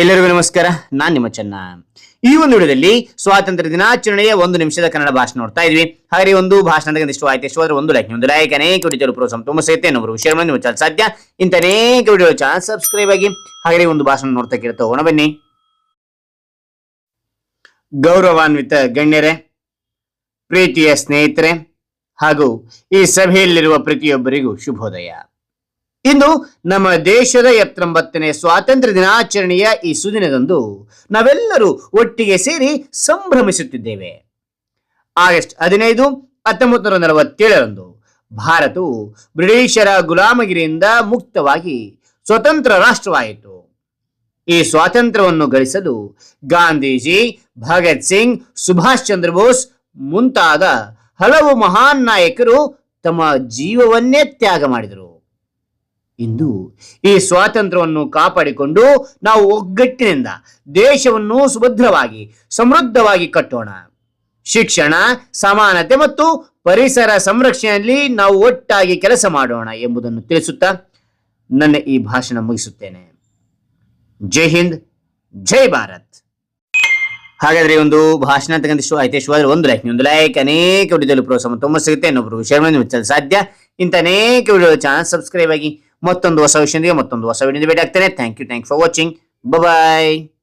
ಎಲ್ಲರಿಗೂ ನಮಸ್ಕಾರ, ನಾನ್ ನಿಮ್ಮ ಚೆನ್ನ. ಈ ಒಂದು ವಿಡಿಯೋದಲ್ಲಿ ಸ್ವಾತಂತ್ರ್ಯ ದಿನಾಚರಣೆಯ ಒಂದು ನಿಮಿಷದ ಕನ್ನಡ ಭಾಷಣ ನೋಡ್ತಾ ಇದ್ವಿ. ಹಾಗೆ ಒಂದು ಭಾಷಣದ ಇಷ್ಟ ಆಯ್ತು ಇಷ್ಟವಾದ್ರೆ ಒಂದು ಲೈಕ್ ಒಂದು ಲೈಕ್ ಅನೇಕ ವಿಡಿಯೋ ಪ್ರೋತ್ಸಾಹ ತುಂಬ ಇನ್ನೊಬ್ರು ಶೇರ್ ಮಾಡಿ ನಿಮ್ಮ ಸಾಧ್ಯ? ಇಂಥ ಅನೇಕ ವಿಡಿಯೋ ಚಾನಲ್ ಸಬ್ಸ್ಕ್ರೈಬ್ ಆಗಿ. ಹಾಗೆ ಒಂದು ಭಾಷಣ ನೋಡ್ತಾ ಕೇಳ್ತಾ ಹೋಗೋಣ ಬನ್ನಿ. ಗೌರವಾನ್ವಿತ ಗಣ್ಯರೇ, ಪ್ರೀತಿಯ ಸ್ನೇಹಿತರೆ, ಹಾಗೂ ಈ ಸಭೆಯಲ್ಲಿರುವ ಪ್ರತಿಯೊಬ್ಬರಿಗೂ ಶುಭೋದಯ. ಇಂದು ನಮ್ಮ ದೇಶದ ಎತ್ತೊಂಬತ್ತನೇ ಸ್ವಾತಂತ್ರ್ಯ ದಿನಾಚರಣೆಯ ಈ ಸುದಿನದಂದು ನಾವೆಲ್ಲರೂ ಒಟ್ಟಿಗೆ ಸೇರಿ ಸಂಭ್ರಮಿಸುತ್ತಿದ್ದೇವೆ. ಆಗಸ್ಟ್ ಹದಿನೈದು ಹತ್ತೊಂಬತ್ತು ನೂರ ನಲವತ್ತೇಳರಂದು ಭಾರತವು ಬ್ರಿಟಿಷರ ಗುಲಾಮಗಿರಿಯಿಂದ ಮುಕ್ತವಾಗಿ ಸ್ವತಂತ್ರ ರಾಷ್ಟ್ರವಾಯಿತು. ಈ ಸ್ವಾತಂತ್ರ್ಯವನ್ನು ಗಳಿಸಲು ಗಾಂಧೀಜಿ, ಭಗತ್ ಸಿಂಗ್, ಸುಭಾಷ್ ಚಂದ್ರ ಬೋಸ್ ಮುಂತಾದ ಹಲವು ಮಹಾನ್ ನಾಯಕರು ತಮ್ಮ ಜೀವವನ್ನೇ ತ್ಯಾಗ ಮಾಡಿದರು. ಇಂದು ಈ ಸ್ವಾತಂತ್ರ್ಯವನ್ನು ಕಾಪಾಡಿಕೊಂಡು ನಾವು ಒಗ್ಗಟ್ಟಿನಿಂದ ದೇಶವನ್ನು ಸುಭದ್ರವಾಗಿ, ಸಮೃದ್ಧವಾಗಿ ಕಟ್ಟೋಣ. ಶಿಕ್ಷಣ, ಸಮಾನತೆ ಮತ್ತು ಪರಿಸರ ಸಂರಕ್ಷಣೆಯಲ್ಲಿ ನಾವು ಒಟ್ಟಾಗಿ ಕೆಲಸ ಮಾಡೋಣ ಎಂಬುದನ್ನು ತಿಳಿಸುತ್ತಾ ನನ್ನ ಈ ಭಾಷಣ ಮುಗಿಸುತ್ತೇನೆ. ಜೈ ಹಿಂದ್, ಜೈ ಭಾರತ್. ಹಾಗಾದ್ರೆ ಒಂದು ಭಾಷಣ ತಗೊಂಡಿಷ್ಟು ಆಯ್ತು ಇಷ್ಟವಾದ್ರೆ ಒಂದು ಲೈಕ್ ಒಂದು ಲೈಕ್ ಅನೇಕ ವಿಡಿಯೋದಲ್ಲಿ ಪ್ರೋತ್ಸಾಹ ತುಂಬ ಸಿಗುತ್ತೆ. ಇನ್ನೊಬ್ರು ಶೇರ್ ಮಾಡಿ ಸಾಧ್ಯ. ಇಂಥ ಅನೇಕ ವಿಡಿಯೋ ಚಾನಲ್ ಸಬ್ಸ್ಕ್ರೈಬ್ ಆಗಿ ಮತ್ತೊಂದು ಹೊಸ ವಿಷಯದೊಂದಿಗೆ ಮತ್ತೊಂದು ಹೊಸ ವಿಡಿಯೋದಿಂದ ಭೇಟಿ ಆಗ್ತೇನೆ thank you thank for watching bye